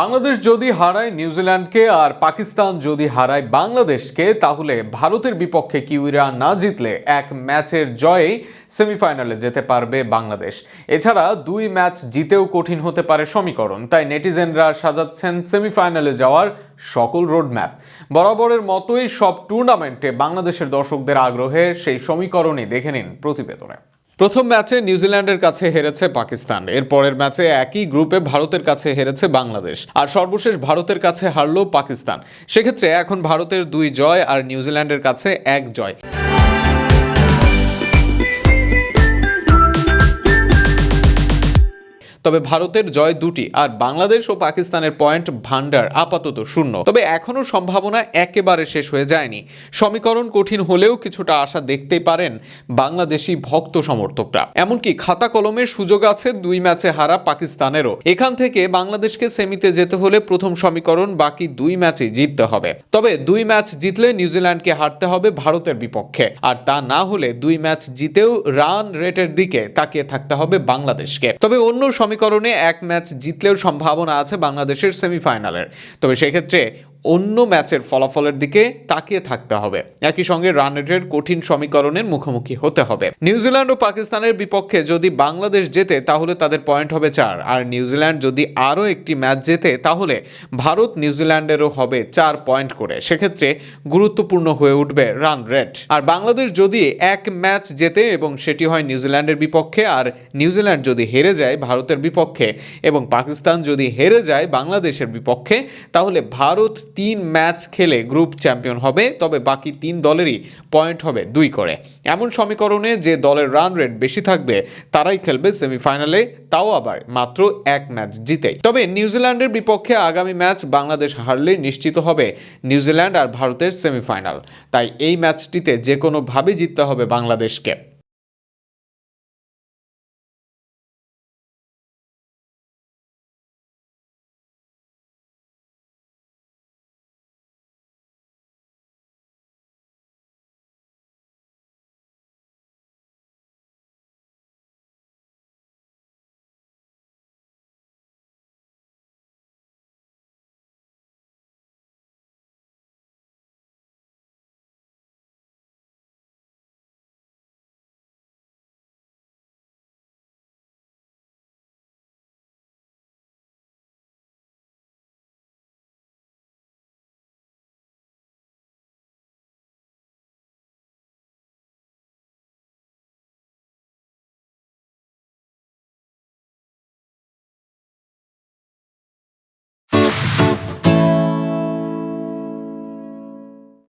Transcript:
বাংলাদেশ যদি হারায় নিউজিল্যান্ডকে আর পাকিস্তান যদি হারায় বাংলাদেশকে, তাহলে ভারতের বিপক্ষে কিউইরা না জিতলে এক ম্যাচের জয়েই সেমিফাইনালে যেতে পারবে বাংলাদেশ। এছাড়া দুই ম্যাচ জিতেও কঠিন হতে পারে সমীকরণ, তাই নেটিজেনরা সাজাচ্ছেন সেমিফাইনালে যাওয়ার সকল রোডম্যাপ। বরাবরের মতোই সব টুর্নামেন্টে বাংলাদেশের দর্শকদের আগ্রহে সেই সমীকরণই দেখে নিন প্রতিবেদনে। প্রথম ম্যাচে নিউজিল্যান্ডের কাছে হেরেছে পাকিস্তান। এর পরের ম্যাচে একই গ্রুপে ভারতের কাছে হেরেছে বাংলাদেশ। আর সর্বশেষ ভারতের কাছে হারল পাকিস্তান। সেক্ষেত্রে এখন ভারতের দুই জয় আর নিউজিল্যান্ডের কাছে এক জয়। তবে ভারতের জয় দুটি আর বাংলাদেশ ও পাকিস্তানের পয়েন্ট ভান্ডার আপাতত শূন্য। তবে এখনও সম্ভাবনা একেবারে শেষ হয়ে যায়নি। সমীকরণ কঠিন হলেও কিছুটা আশা দেখতেই পারেন বাংলাদেশি ভক্ত সমর্থকরা। এমনকি খাতা কলমের সুযোগ আছে দুই ম্যাচে হারা পাকিস্তানেরও। এখান থেকে বাংলাদেশকে সেমিতে যেতে হলে প্রথম সমীকরণ, বাকি দুই ম্যাচে জিততে হবে। তবে দুই ম্যাচ জিতলে নিউজিল্যান্ডকে হারতে হবে ভারতের বিপক্ষে। আর তা না হলে দুই ম্যাচ জিতেও রান রেটের দিকে তাকিয়ে থাকতে হবে বাংলাদেশকে। তবে অন্য সমীকরণে এক ম্যাচ জিতলেও সম্ভাবনা আছে বাংলাদেশের সেমিফাইনালের তবে সেক্ষেত্রে অন্য ম্যাচের ফলাফলের দিকে তাকিয়ে থাকতে হবে। একই সঙ্গে রান রেটের কঠিন সমীকরণের মুখোমুখি হতে হবে। নিউজিল্যান্ড ও পাকিস্তানের বিপক্ষে যদি বাংলাদেশ জেতে, তাহলে তাদের পয়েন্ট হবে চার। আর নিউজিল্যান্ড যদি আরও একটি ম্যাচ জেতে, তাহলে ভারত নিউজিল্যান্ডেরও হবে চার পয়েন্ট করে। সেক্ষেত্রে গুরুত্বপূর্ণ হয়ে উঠবে রান রেট আর বাংলাদেশ যদি এক ম্যাচ জেতে এবং সেটি হয় নিউজিল্যান্ডের বিপক্ষে, আর নিউজিল্যান্ড যদি হেরে যায় ভারতের বিপক্ষে এবং পাকিস্তান যদি হেরে যায় বাংলাদেশের বিপক্ষে, তাহলে ভারত তিন ম্যাচ খেলে গ্রুপ চ্যাম্পিয়ন হবে, তবে বাকি তিন দলেরই পয়েন্ট হবে দুই করে। এমন সমীকরণে যে দলের রান রেট বেশি থাকবে, তারাই খেলবে সেমিফাইনালে, তাও আবার মাত্র এক ম্যাচ জিতেই। তবে নিউজিল্যান্ডের বিপক্ষে আগামী ম্যাচ বাংলাদেশ হারলে নিশ্চিত হবে নিউজিল্যান্ড আর ভারতের সেমিফাইনাল। তাই এই ম্যাচটিতে যে কোনোভাবেই জিততে হবে বাংলাদেশকে।